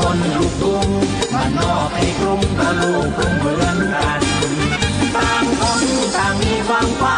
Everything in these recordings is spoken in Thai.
คนลูกทุ่งบ้านนอกในกรุงก็ลูกกรุงเหมือนกัน ต่างคนต่างมีความฝัน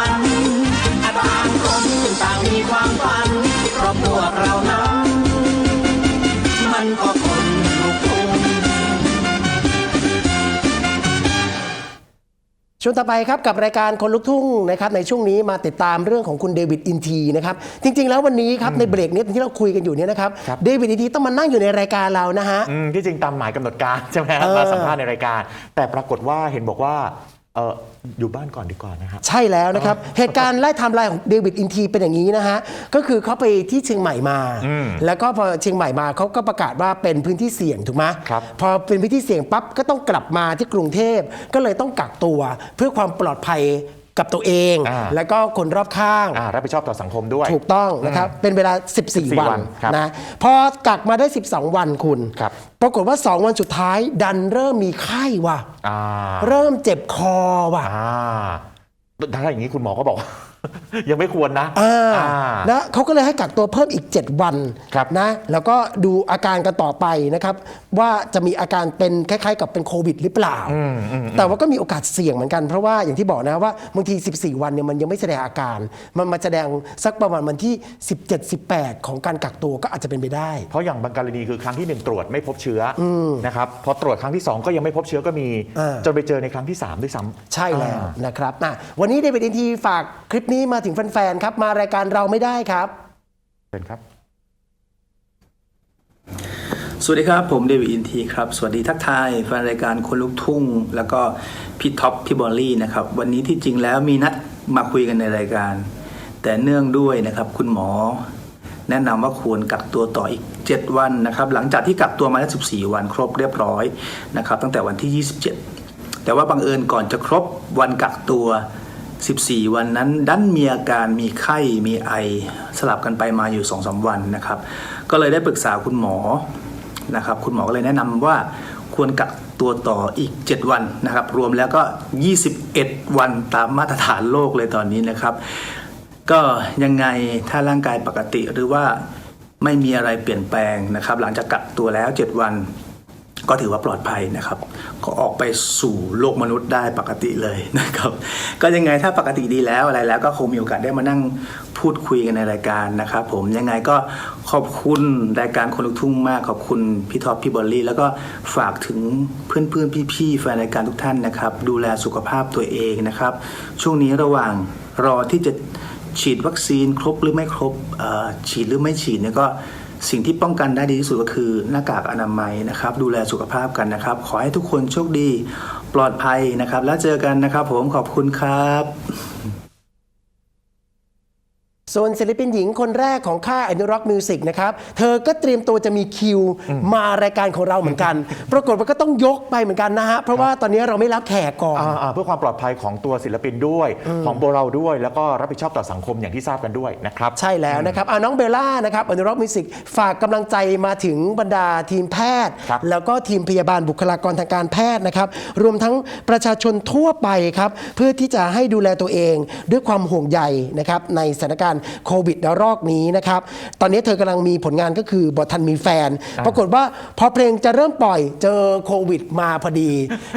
ช่วงต่อไปครับกับรายการคนลุกทุ่งนะครับในช่วงนี้มาติดตามเรื่องของคุณเดวิดอินทีนะครับจริง ๆ แล้ววันนี้ครับในเบรกนี้ที่เราคุยกันอยู่เนี่ยนะครับครับ เดวิดอินทีต้องมานั่งอยู่ในรายการเรานะฮะ อืมที่จริงตามหมายกำหนดการใช่ไหมฮะเออมาสัมภาษณ์ในรายการ แต่ปรากฏว่าเห็นบอกว่า เอออยู่บ้านก่อนดีกว่านะฮะใช่แล้วนะครับ เหตุการณ์ไล่ไทม์ไลน์ของเดวิดอินทีเป็นอย่างนี้นะฮะ ก็คือเขาไปที่เชียงใหม่มาอืมแล้วก็พอเชียงใหม่มาเขาก็ประกาศว่าเป็นพื้นที่เสี่ยงถูกไหมครับพอเป็นพื้นที่เสี่ยงปั๊บก็ต้องกลับมาที่กรุงเทพก็เลยต้องกักตัวเพื่อความปลอดภัย กับตัวเอง อ่า แล้วก็คนรอบข้าง อ่ารับผิดชอบต่อสังคมด้วย ถูกต้องนะครับ เป็นเวลา 14 วันวันครับนะพอกักมาได้ 12 วันคุณ ครับ ปรากฏว่า 2 วันสุดท้ายดันเริ่มมีไข้ว่ะ อ่าเริ่มเจ็บคอว่ะ อ่าถ้าอย่างนี้คุณหมอก็บอกว่า ยังไม่ควรนะอ่าอ่าแล้วเขาก็เลยให้กักตัวเพิ่มอีก 7 วันครับนะ แล้วก็ดูอาการกันต่อไปนะครับ ว่าจะมีอาการเป็นคล้ายๆ กับเป็นโควิดหรือเปล่า แต่ว่าก็มีโอกาสเสี่ยงเหมือนกัน เพราะว่าอย่างที่บอกนะว่าบางที 14 วันเนี่ยมันยังไม่แสดงอาการ มันมาแสดงสักประมาณวันที่ 17-18 ของการกักตัวก็อาจจะเป็นไปได้ เพราะอย่างบางกรณีคือครั้งที่หนึ่งตรวจไม่พบเชื้ออนะครับพอตรวจครั้งที่สองก็ยังไม่พบเชื้อก็มี อ่า จนไปเจอในครั้งที่สามด้วยซ้ำ ใช่แล้วอ่านะครับอะวันนี้เดวิดอินทีฝากคลิปนี้มาถึงแฟนๆครับมารายการเราไม่ได้ครับเชิญครับ สวัสดีครับ ผมเดวิดอินทีครับ สวัสดีทักทายแฟนรายการคนลุกทุ่ง แล้วก็พี่ท็อปพี่บอลลี่นะครับ วันนี้ที่จริงแล้วมีนัดมาคุยกันในรายการ แต่เนื่องด้วยนะครับ คุณหมอ แนะนำว่าควรกักตัวต่ออีก 7 วันนะครับ หลังจากที่กักตัวมาแล้ว 14 วันครบเรียบร้อยนะครับ ตั้งแต่วันที่ 27 แต่ว่าบังเอิญก่อนจะครบวันกักตัว 14 วันนั้นดันมีอาการมีไข้มีไอสลับกันไปมาอยู่2-3วันนะครับ ก็เลยได้ปรึกษาคุณหมอนะครับ คุณหมอก็เลยแนะนำว่าควรกักตัวต่ออีก 7 วันนะครับ รวมแล้วก็ 21 วันตามมาตรฐานโลกเลยตอนนี้นะครับ ก็ยังไงถ้าร่างกายปกติหรือว่าไม่มีอะไรเปลี่ยนแปลงนะครับ หลังจากกักตัวแล้ว 7 วัน ก็ถือว่าปลอดภัยนะครับ ก็ออกไปสู่โลกมนุษย์ได้ปกติเลยนะครับ ก็ยังไงถ้าปกติดีแล้วอะไรแล้วก็คงมีโอกาสได้มานั่งพูดคุยกันในรายการนะครับผมยังไงก็ขอบคุณรายการคนลุกทุ่งมากขอบคุณพี่ท็อปพี่บอลลี่ แล้วก็ฝากถึงเพื่อนๆพี่ๆแฟนรายการทุกท่านนะครับ ดูแลสุขภาพตัวเองนะครับ ช่วงนี้ระหว่างรอที่จะฉีดวัคซีนครบหรือไม่ครบฉีดหรือไม่ฉีดเนี่ยก็ สิ่งที่ป้องกันได้ดีที่สุดก็คือหน้ากากอนามัยนะครับ ดูแลสุขภาพกันนะครับ ขอให้ทุกคนโชคดี ปลอดภัยนะครับ แล้วเจอกันนะครับ ผมขอบคุณครับ ส่วนศิลปินหญิงคนแรกของค่ายอนุรักษ์มิวสิกนะครับเธอก็เตรียมตัวจะมีคิวมารายการของเราเหมือนกัน ปรากฏว่าก็ต้องยกไปเหมือนกันนะฮะ เพราะว่าตอนนี้เราไม่รับแขกก่อน อ่าอ่าเพื่อความปลอดภัยของตัวศิลปินด้วย ของตัวเราด้วย แล้วก็รับผิดชอบต่อสังคมอย่างที่ทราบกันด้วยนะครับ ใช่แล้วนะครับอะน้องเบลล่านะครับอนุรักษ์มิวสิกฝากกำลังใจมาถึงบรรดาทีมแพทย์ ครับ แล้วก็ทีมพยาบาลบุคลากรทางการแพทย์นะครับ รวมทั้งประชาชนทั่วไปครับ เพื่อที่จะให้ดูแลตัวเองด้วยความห่วงใยนะครับในสถานการณ์โควิดระลอกนี้นะครับ ตอนนี้เธอกำลังมีผลงานก็คือบททันมีแฟน ปรากฏว่าพอเพลงจะเริ่มปล่อยเจอโควิดมาพอดี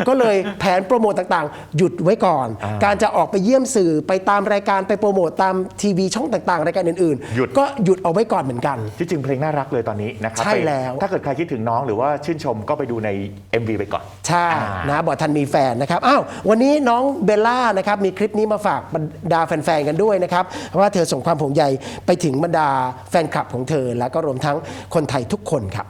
ก็เลยแผนโปรโมตต่างๆ หยุดไว้ก่อน อ่าการจะออกไปเยี่ยมสื่อไปตามรายการไปโปรโมตตามทีวีช่องต่างๆ รายการอื่นหยุดก็หยุดเอาไว้ก่อนเหมือนกัน ที่จริงเพลงน่ารักเลยตอนนี้นะครับใช่ไปแล้วถ้าเกิดใครคิดถึงน้องหรือว่าชื่นชมก็ไปดูใน MV ไปก่อน ใช่อ่านะบอกทันมีแฟนนะครับ อ้าว วันนี้น้องเบลล่านะครับ มีคลิปนี้มาฝากบรรดาแฟนๆ กันด้วยนะครับเพราะว่าเธอส่งความห่วงใยไปถึงบรรดาแฟนคลับของเธอ แล้วก็รวมทั้งคนไทยทุกคนครับ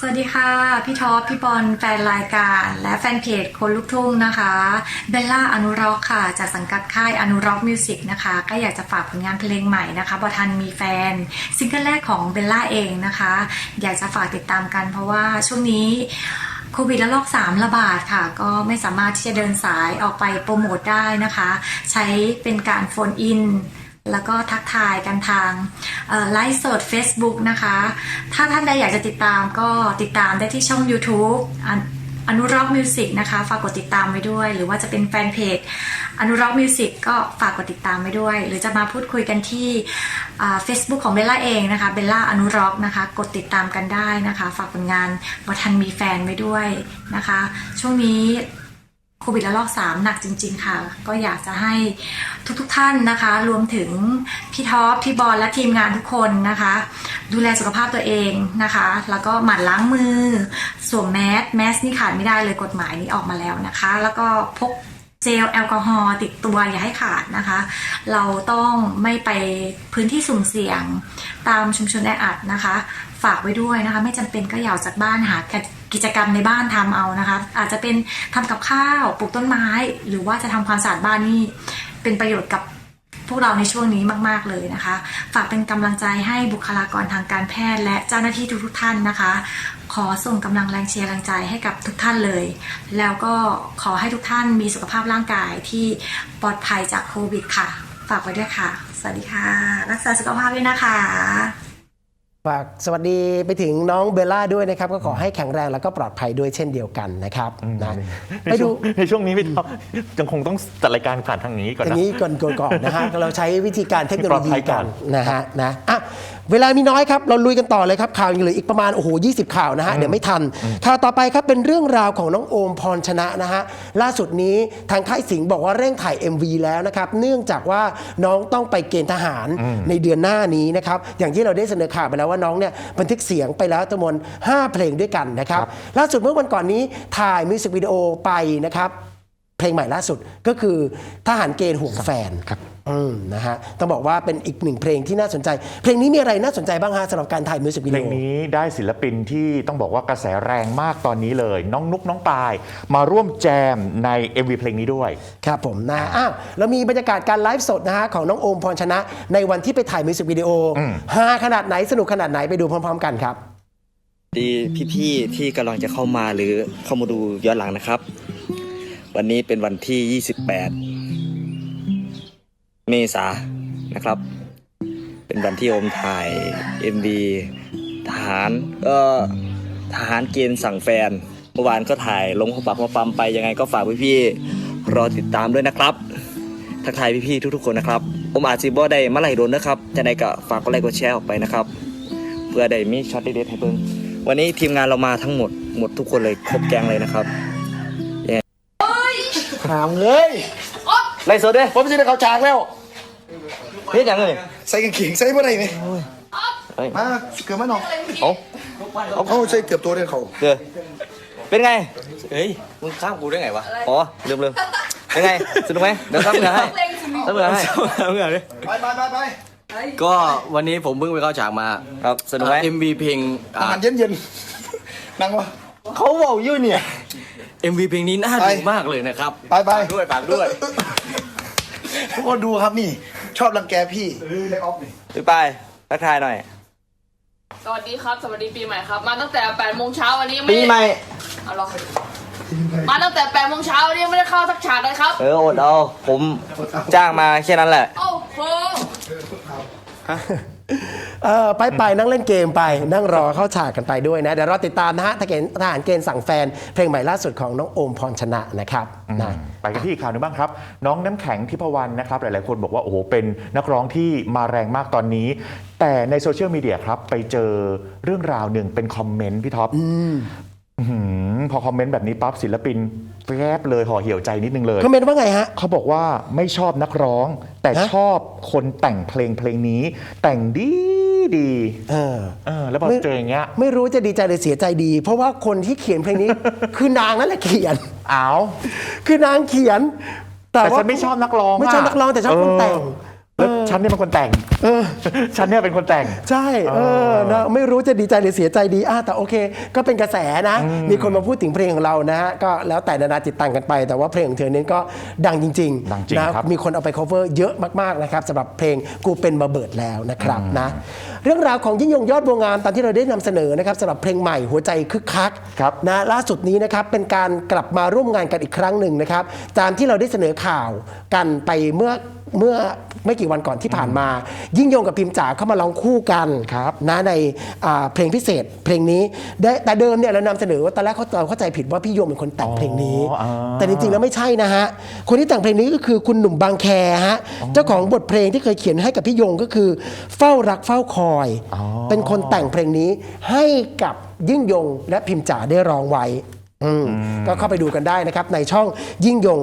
สวัสดีค่ะ พี่ท็อปพี่บอลแฟนรายการ และแฟนเพจคนลูกทุ่งนะคะเบลล่าอนุร็อกค่ะ จากสังกัดค่ายอนุร็อกมิวสิกนะคะ ก็อยากจะฝากผลงานเพลงใหม่นะคะบอทันมีแฟน ซิงเกิลแรกของเบลล่าเองนะคะ อยากจะฝากติดตามกันเพราะว่าช่วงนี้ โควิดระลอก 3 ระบาดค่ะ ก็ไม่สามารถที่จะเดินสายออกไปโปรโมทได้นะคะ ใช้เป็นการโฟนอินแล้วก็ทักทายกันทางไลฟ์สด Facebook นะคะ ถ้าท่านใดอยากจะติดตามก็ติดตามได้ที่ช่อง YouTube อนุรักษ์มิวสิกนะคะฝากกดติดตามไว้ด้วย หรือว่าจะเป็นแฟนเพจอนุรักษ์มิวสิกก็ฝากกดติดตามไว้ด้วย หรือจะมาพูดคุยกันที่เฟซบุ๊กของเบลล่าเองนะคะเบลล่าอนุรักษ์นะคะกดติดตามกันได้นะคะ ฝากผลงานวัทันมีแฟนไว้ด้วยนะคะ ช่วงนี้ โควิดระลอก3หนักจริง ๆ ค่ะ ก็อยากจะให้ทุกๆทท่านนะคะ รวมถึงพี่ท็อปพี่บอลและทีมงานทุกคนนะคะ ดูแลสุขภาพตัวเองนะคะ แล้วก็หมั่นล้างมือสวมแมสแมสนี่ขาดไม่ได้เลยกฎหมายนี้ออกมาแล้วนะคะ แล้วก็พกเจลแอลกอฮอล์ติดตัวอย่าให้ขาดนะคะ เราต้องไม่ไปพื้นที่สุ่มเสี่ยงตามชุมชนแออัดนะคะ ฝากไว้ด้วยนะคะ ไม่จำเป็นก็อย่าออกจากบ้านหา กิจกรรมในบ้านทำเอานะคะ อาจจะเป็นทำกับข้าวปลูกต้นไม้ หรือว่าจะทำความสะอาดบ้านนี่เป็นประโยชน์กับพวกเราในช่วงนี้มาก ๆ เลยนะคะ ฝากเป็นกำลังใจให้บุคลากรทางการแพทย์ และเจ้าหน้าที่ทุกๆท่านนะคะ ขอส่งกำลังแรงเชียร์แรงใจให้กับทุกท่านเลย แล้วก็ขอให้ทุกท่านมีสุขภาพร่างกายที่ปลอดภัยจากโควิดค่ะ ฝากไว้ด้วยค่ะ สวัสดีค่ะ รักษาสุขภาพด้วยนะคะ ฝากสวัสดีไปถึงน้องเบลล่าด้วยนะครับ ก็ขอให้แข็งแรงแล้วก็ปลอดภัยด้วยเช่นเดียวกันนะครับนะในไปช่ดูวงในช่วงนี้พี่ท็อปยังคงต้องจัดรายการผ่านทางนี้ก่อนอย่านะงนี้ก่อนก่อนก่อนนะฮะเราใช้วิธีการเทคโนโลปลอดยีภัยก่กัอนนนะฮะนะอะเวลามีน้อยครับ เราลุยกันต่อเลยครับ ข่าวยังเหลืออีกประมาณโอ้โห20 ข่าวนะฮะ เดี๋ยวไม่ทัน ข่าวต่อไปครับ เป็นเรื่องราวของน้องโอมพรชนะนะฮะ ล่าสุดนี้ทางค่ายสิงห์บอกว่าเร่งถ่าย MV แล้วนะครับ เนื่องจากว่าน้องต้องไปเกณฑ์ทหารในเดือนหน้านี้นะครับ อย่างที่เราได้เสนอข่าวไปแล้วว่าน้องเนี่ยบันทึกเสียงไปแล้วจำนวน5 เพลงด้วยกันนะครับล่าสุดเมื่อวันก่อนนี้ถ่ายมิวสิกวิดีโอไปนะครับเพลงใหม่ล่าสุดก็คือทหารเกณฑ์ห่วงแฟนครับ อืมนะฮะต้องบอกว่าเป็นอีกหนึ่งเพลงที่น่าสนใจ เพลงนี้มีอะไรน่าสนใจบ้างฮะสำหรับการถ่ายมิวสิกวิเพลดีงโอนี้ได้ศิลปินที่ต้องบอกว่ากระแสแรงมากตอนนี้เลย น้องนุกน้องปาย มาร่วมแจมใน MV เพลงนี้ด้วย ครับผมนะอ้าวแล้วมีบรรยากาศการไลฟ์สดนะฮะของน้องโอมพรชนะ ในวันที่ไปถ่ายมิวสิกวิดีโอฮาขนาดไหนสนุกขนาดไหนไปดูพร้อม ๆ กันครับ ดีพี่ๆที่กำลังจะเข้ามาหรือเข้ามาดูย้อนหลังนะครับ วันนี้เป็นวันที่28 เมษายนนะครับ เป็นวันที่โอมถ่าย MV ทหารก็ทหารเกณฑ์สั่งแฟน เมื่อวานก็ถ่ายลงหัวปักหัวปั๊มไปยังไงก็ฝากพี่ๆรอติดตามด้วยนะครับ ทักทายพี่ๆทุกๆคนนะครับผมอาจสิบ่ได้มาไหลโดนนะครับจะได้ก็ฝากกดไลค์กดแชร์ออกไปนะครับ เพื่อได้มีช็อตเด็ดๆให้เบิ่งวันนี้ทีมงานเรามาทั้งหมดหมดทุกคนเลยครบแกงเลยนะครับถามเลยไล่สดเด้ผมสิได้เข้าฉากแล้ว เฮ็ดหยังเลยใส่กางเกงใส่บ่ได้ไหมเฮ้ยมาเกือบมาหนองเอาเอาใส่เกือบตัวเดียวเขาเด้อเป็นไงเฮ้ยมึงข้ามกูได้ไงวะอ๋อลืมลืมเป็นไงสนุกไหมเดี๋ยวข้ามเหงื่อให้ข้ามเหงื่อให้เอาเหงื่อดิไปไปไปไปก็วันนี้ผมเพิ่งไปเข้าฉากมาครับสนุกไหมเอ็มวีเพลงอาหารเย็นเย็นๆนั่งวะเขาบอกอยู่เนี่ยเอ็มวีเพลงนี้น่าไปดูมากเลยนะครับ ไปไปด้วยฝากด้วยทุกคนดูครับนี่ ชอบรังแกพี่ได้ออฟนี่พี่ปายทักทายหน่อย สวัสดีครับ สวัสดีปีใหม่ครับ มาตั้งแต่8โมงเช้าวันนี้ไม่ปีได้ใหม่ เอาหรอมาตั้งแต่8โมงเช้าวันนี้ไม่ได้เข้าสักฉากเลยครับ เอออดเอา ผมจ้างมาแค่นั้นแหละ โอ้โห เออไปไปนั่งเล่นเกมไป นั่งรอเข้าฉากกันไปด้วยนะ เดี๋ยวรอติดตามนะฮะทหารทหารเกณฑ์สั่งแฟน เพลงใหม่ล่าสุดของน้องโอมพรชนะนะครับนะไปกันที่อีกข่าวหนึงบ้างครับ น้องน้ำแข็งทิพวรรณนะครับ หลายๆคนบอกว่าโอ้โหเป็นนักร้องที่มาแรงมากตอนนี้ แต่ในโซเชียลมีเดียครับไปเจอเรื่องราวหนึ่งเป็นคอมเมนต์พี่ท็อปอื้อหือพอคอมเมนต์แบบนี้ปั๊บศิลปินแวบเลยห่อเหี่ยวใจนิดนึงเลยคอมเมนต์ว่าไงฮะเขาบอกว่าไม่ชอบนักร้อง แต่ฮะชอบคนแต่งเพลงเพลงนี้ แต่งดี ดีเออเออแล้วพอเจออย่างเงี้ย ไม่รู้จะดีใจหรือเสียใจดี เพราะว่าคนที่เขียนเพลงนี้ คือนางนั่นแหละเขียนอ้าวคือนางเขียน แต่ว่าฉันไม่ชอบนักร้องไม่ชอบะนักร้องแต่ชอบคนแต่งเออแล้วฉันเนี่ยเป็นคนแต่งฉันเนี่ยเป็นคนแต่ง ใช่เออนะไม่รู้จะดีใจหรือเสียใจดีอะแต่โอเค ก็เป็นกระแสนะ มีคนมาพูดถึงเพลงของเรานะฮะก็แล้วแต่นานาจิตตังกันไป แต่ว่าเพลงของเธอเนี้ก็ดังจริงดังจริงนะครับ มีคนเอาไป cover เยอะมากๆนะครับสำหรับเพลงกูเป็นมาเบิดแล้วนะครับนะ เรื่องราวของยิ่งยงยอดบัวงามตามที่เราได้นำเสนอนะครับสำหรับเพลงใหม่หัวใจคึกคักครับนะล่าสุดนี้นะครับเป็นการกลับมาร่วมงานกันอีกครั้งหนึ่งนะครับตามที่เราได้เสนอข่าวกันไปเมื่อเมื่อ ไม่กี่วันก่อนที่ผ่านมา ยิ่งยงกับพิมจ๋าเข้ามาร้องคู่กันครับนะในอ่าเพลงพิเศษ เพลงนี้ได้แต่เดิมเนี่ยเรานำเสนอว่าตอนแรกเขาเราเข้าใจผิดว่าพี่ยงเป็นคนแต่งเพลงนี้ อ๋ออ่า แต่จริงๆแล้วไม่ใช่นะฮะ คนที่แต่งเพลงนี้ก็คือคุณหนุ่มบางแคฮะเจ้าของบทเพลงที่เคยเขียนให้กับพี่ยงก็คือ เฝ้ารักเฝ้าคอย เป็นคนแต่งเพลงนี้ให้กับยิ่งยงและพิมจ๋าได้ร้องไว้ อืมก็เข้าไปดูกันได้นะครับ ในช่องยิ่งยง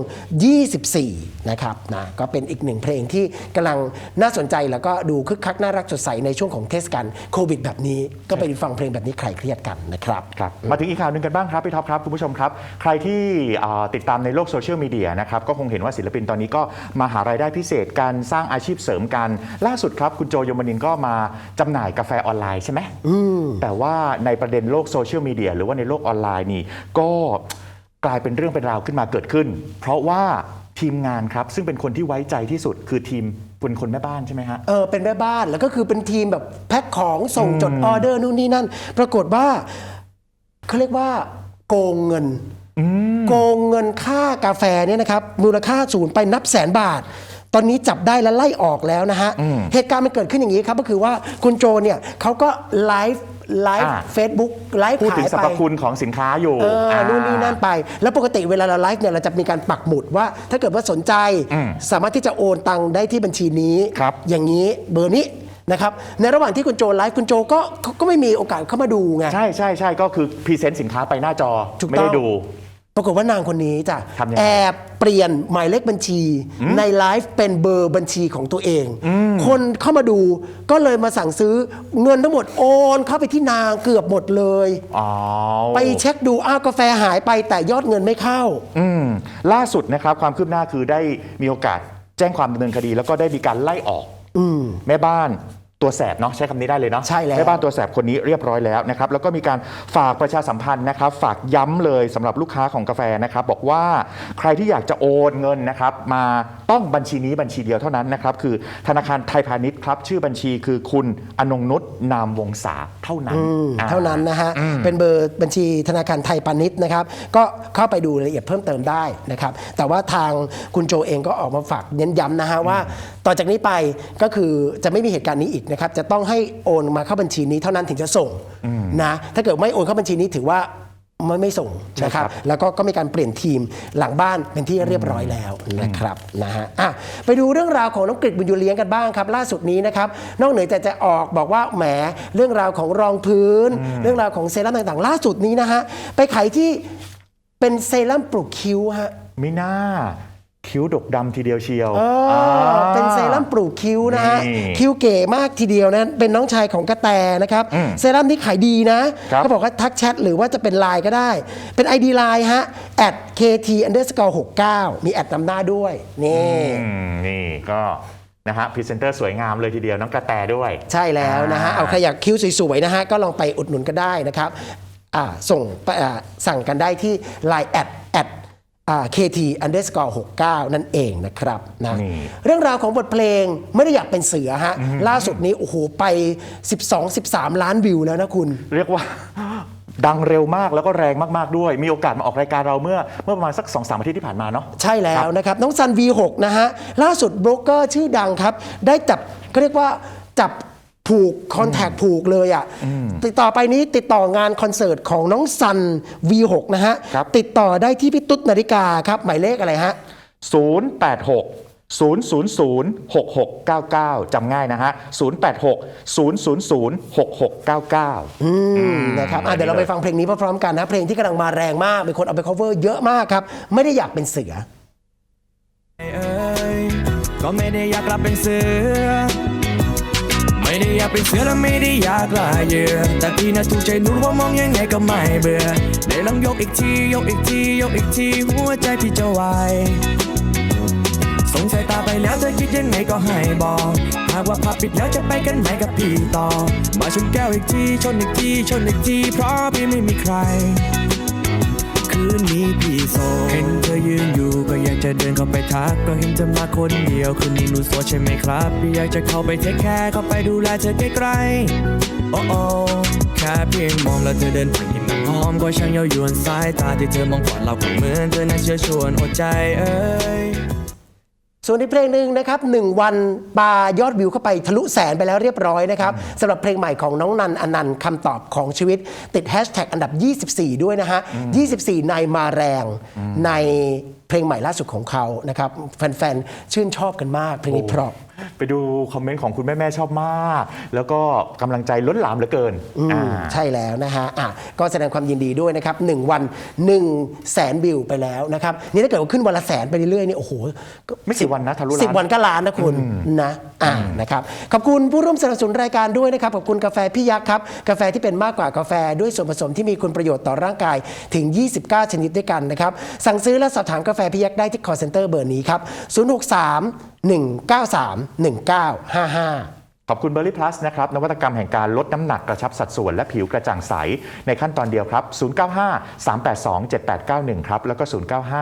24 นะครับนะก็เป็นอีกหนึ่งเพลงที่กำลังน่าสนใจแล้วก็ดูคึกคักน่ารักสดใสในช่วงของเทศกาลโควิดแบบนี้ ก็ไปฟังเพลงแบบนี้ใครเครียดกันนะครับ ครับมาถึงอีกข่าวหนึ่งกันบ้างครับพี่ท็อปครับคุณผู้ชมครับ ใครที่อ่าติดตามในโลกโซเชียลมีเดียนะครับก็คงเห็นว่าศิลปินตอนนี้ก็มาหารายได้พิเศษการสร้างอาชีพเสริมกัน ล่าสุดครับคุณโจโยมนินก็มาจำหน่ายกาแฟออนไลน์ใช่ไหมแต่ว่าในประเด็นโลกโซเชียลมีเดียหรือว่าในโลกออนไลน์นี่ก็กลายเป็นเรื่องเป็นราวขึ้นมาเกิดขึ้น เพราะว่าทีมงานครับ ซึ่งเป็นคนที่ไว้ใจที่สุดคือทีมเป็นคนแม่บ้านใช่ไหมฮะ เออเป็นแม่บ้านแล้วก็คือเป็นทีมแบบแพ็คของส่งจดออเดอร์นู่นนี่นั่น ปรากฏว่าเขาเรียกว่าโกงเงินโกงเงินค่ากาแฟเนี่ยนะครับมูลค่าสูญไปนับแสนบาท ตอนนี้จับได้และไล่ออกแล้วนะฮะ เหตุการณ์มันเกิดขึ้นอย่างนี้ครับก็คือว่าคุณโจเนี่ยเขาก็ไลฟ์ ไลฟ์อ่า เฟซบุ๊กไลฟ์พูดขาถึงยสรไปรพคุณของสินค้าอยู่เอออ่านู่นนี่นั่นไป แล้วปกติเวลาเราไลฟ์เนี่ยเราจะมีการปักหมุดว่า ถ้าเกิดว่าสนใจอืมสามารถที่จะโอนตังค์ได้ที่บัญชีนี้ ครับอย่างนี้เบอร์นี้นะครับ ในระหว่างที่คุณโจไลฟ์คุณโจก็ก็ก็ไม่มีโอกาสเข้ามาดูไง ใช่ใช่ใช่ก็คือพรีเซนต์สินค้าไปหน้าจอ ถูกต้องไม่ได้ดู ปรากฏว่านางคนนี้จ้ะทำยังไงแอบเปลี่ยนหมายเลขบัญชี ในไลฟ์เป็นเบอร์บัญชีของตัวเอง คนเข้ามาดูก็เลยมาสั่งซื้อเงินทั้งหมดโอนเข้าไปที่นางเกือบหมดเลยอ๋อไปเช็คดูอ้าวกาแฟหายไปแต่ยอดเงินไม่เข้า อืมล่าสุดนะครับความคืบหน้าคือได้มีโอกาสแจ้งความดำเนินคดี แล้วก็ได้มีการไล่ออกแม่บ้าน ตัวแสบเนาะใช้คำนี้ได้เลยเนาะใช่แล้วแม่บ้านตัวแสบคนนี้เรียบร้อยแล้วนะครับแล้วก็มีการฝากประชาสัมพันธ์นะครับ ฝากย้ำเลยสำหรับลูกค้าของกาแฟนะครับ บอกว่าใครที่อยากจะโอนเงินนะครับ มาต้องบัญชีนี้บัญชีเดียวเท่านั้นนะครับ คือธนาคารไทยพาณิชย์ครับชื่อบัญชีคือคุณอนงนุชนามวงศาเท่านั้นอืมอ่ เท่านั้นนะฮะเป็นเบอร์บัญชีธนาคารไทยพาณิชย์นะครับ ก็เข้าไปดูรายละเอียดเพิ่มเติมได้นะครับ แต่ว่าทางคุณโจเองก็ออกมาฝากเน้นย้ำนะฮะว่า ต่อจากนี้ไปก็คือจะไม่มีเหตุการณ์นี้อีกนะครับ จะต้องให้โอนมาเข้าบัญชีนี้เท่านั้นถึงจะส่งนะถ้าเกิดไม่โอนเข้าบัญชีนี้ถือว่าไม่ไม่ส่งนะครับ แล้วก็ก็มีการเปลี่ยนทีมหลังบ้านเป็นที่เรียบร้อยแล้วนะครับนะฮะอะไปดูเรื่องราวของน้องกฤษบุญยูเลี้ยงกันบ้างครับ ล่าสุดนี้นะครับนอกเหนือจากจะออกบอกว่าแหมเรื่องราวของรองพื้น เรื่องราวของเซรั่มต่างๆ ล่าสุดนี้นะฮะไปขายที่เป็นเซรั่มปลูกคิ้วฮะไม่น่า คิ้วดกดำทีเดียวเชียวเออเป็นเซรั่มปลูกคิ้วนะฮะนี่คิ้วเก๋มากทีเดียวนะเป็นน้องชายของกระแตนะครับอืมเซรั่มที่ขายดีนะครับ เขาบอกว่าทักแชทหรือว่าจะเป็นไลน์ก็ได้ เป็น ID ไลน์ฮะ at kt underscore 69มีแอดนำหน้าด้วย นี่ อืมนี่ก็นะฮะพรีเซนเตอร์สวยงามเลยทีเดียวน้องกระแตด้วย ใช่แล้วนะฮะเอาใครอยากคิ้วสวยๆนะฮะ ก็ลองไปอุดหนุนกันได้นะครับอ่าส่งไปอ่าสั่งกันได้ที่ Line แอดแอด KT underscore 69 นั่นเองนะครับนะนี่เรื่องราวของบทเพลงไม่ได้อยากเป็นเสือฮะ ล่าสุดนี้ โอ้โห ไป 12-13 ล้านวิวแล้วนะคุณ เรียกว่าดังเร็วมากแล้วก็แรงมาก ๆ ด้วย มีโอกาสมาออกรายการเราเมื่อเมื่อประมาณสัก2อสอาทิตย์ที่ผ่านมาเนาะใช่แล้วนะครับ น้องซัน V6 นะฮะ ล่าสุดโบรกเกอร์ชื่อดังครับ ได้จับก็เรียกว่าจับ ผูกคอนแทคผูกเลยอะติดต่อไปนี้ติดต่องานคอนเสิร์ตของน้องซัน V6 นะฮะ ครับติดต่อได้ที่พี่ตุ๊ดนาฬิกาครับ หมายเลขอะไรฮะ 086 000 6699 จำง่ายนะฮะ 086 000 6699 อืมนะครับอะเดี๋ยวเราไปฟังเพลงนี้พร้อมๆกันนะเพลงที่กำลังมาแรงมากมีคนเอาไป cover เยอะมากครับ ไม่ได้อยากเป็นเสือเอ้ยก็ไม่ได้อยากกลับเป็นเสือ ไม่ได้อยากเป็นเสือและไม่ได้อยากลายเหยื่อแต่พี่น่ะถูกใจนูว่ามองยังไงก็ไม่เบื่อได้ลองยกอีกทียกอีกทียกอีกทีหัวใจพี่จะไหวสงสัยตาไปแล้วเธอคิดยังไงก็ให้บอกหากว่าพับปิดแล้วจะไปกันไหนกับพี่ต่อ มาชนแก้วอีกทีชนอีกทีชนอีกทีเพราะพี่ไม่มีใคร โซเห็นเธอยืนอยู่ก็อยากจะเดินเข้าไปทัก ก็เห็นเธอมาคนเดียวคืนนี้หนูโสดใช่ไหมครับอยากจะเข้าไปเทคแคร์เข้าไปดูแลเธอใกล้ๆโอ้โอ้แค่เพียงมองแล้วเธอเดินผ่านกินน้ำหอมก็ช่างเย้ายวนสายตาที่เธอมองกอนเราก็เหมือนเธอน่าเชื่อชวนหัวใจเอ้ย ส่วนในเพลงหนึ่งนะครับหนึ่งวันปายอดวิวเข้าไปทะลุแสนไปแล้วเรียบร้อยนะครับสำหรับเพลงใหม่ของน้องนันอนันต์คำตอบของชีวิต ติดแฮชแท็กอันดับ 24 ด้วยนะฮะ 24 ในมาแรงในเพ ลงใหม่ล่าสุดของเขานะครับแฟนๆ ชื่นชอบกันมากเพลงนี้เพราะ ไปดูคอมเมนต์ของคุณแม่ๆชอบมาก แล้วก็กำลังใจล้นหลามเหลือเกินอืมอ่า ใช่แล้วนะฮะอะก็แสดงความยินดีด้วยนะครับ 1 วัน1แสนวิวไปแล้วนะครับ นี่ถ้าเกิดว่าขึ้นวันละแสนไปเรื่อยๆนี่โอ้โหไม่กี่วันนะทะลุล้าน สิบวันก็ล้านนะคุณนะอ่านะครับขอบคุณผู้ร่วมสนับสนุนรายการด้วยนะครับ ขอบคุณกาแฟพี่ยักษ์ครับ กาแฟที่เป็นมากกว่ากาแฟด้วยส่วนผสมที่มีคุณประโยชน์ต่อร่างกายถึง 29 ชนิดด้วยกันนะครับ สั่งซื้อและสอบถามกาแฟพี่ยักได้ที่ call center เบอร์นี้ครับ 063 193 1955ขอบคุณเบอร์รี่พลัสนะครับ นวัตกรรมแห่งการลดน้ำหนักกระชับสัดส่วนและผิวกระจ่างใส ในขั้นตอนเดียวครับ 095 382 7891 ครับ แล้วก็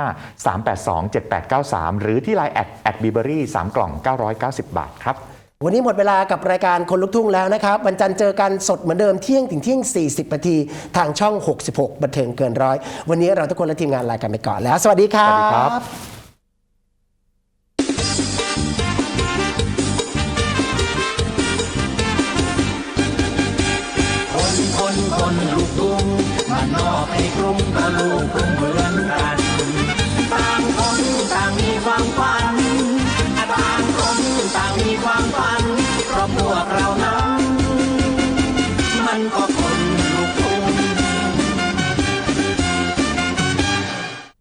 095 382 7893 หรือที่ไลน์แอดแอดบีเบอรี่3กล่อง 990 บาทครับ วันนี้หมดเวลากับรายการคนลุกทุ่งแล้วนะครับวันจันทร์เจอกันสดเหมือนเดิมเที่ยงถึงเที่ยง 40นาทีทางช่อง 66 บันเทิงเกินร้อย วันนี้เราทุกคนและทีมงานลากันไปก่อนแล้ว สวัสดีครัสวัสดีครับบคนคนคนลูกทุ่งบ้านนอกไอ้กรุงก็ลูกกรุงเหมือน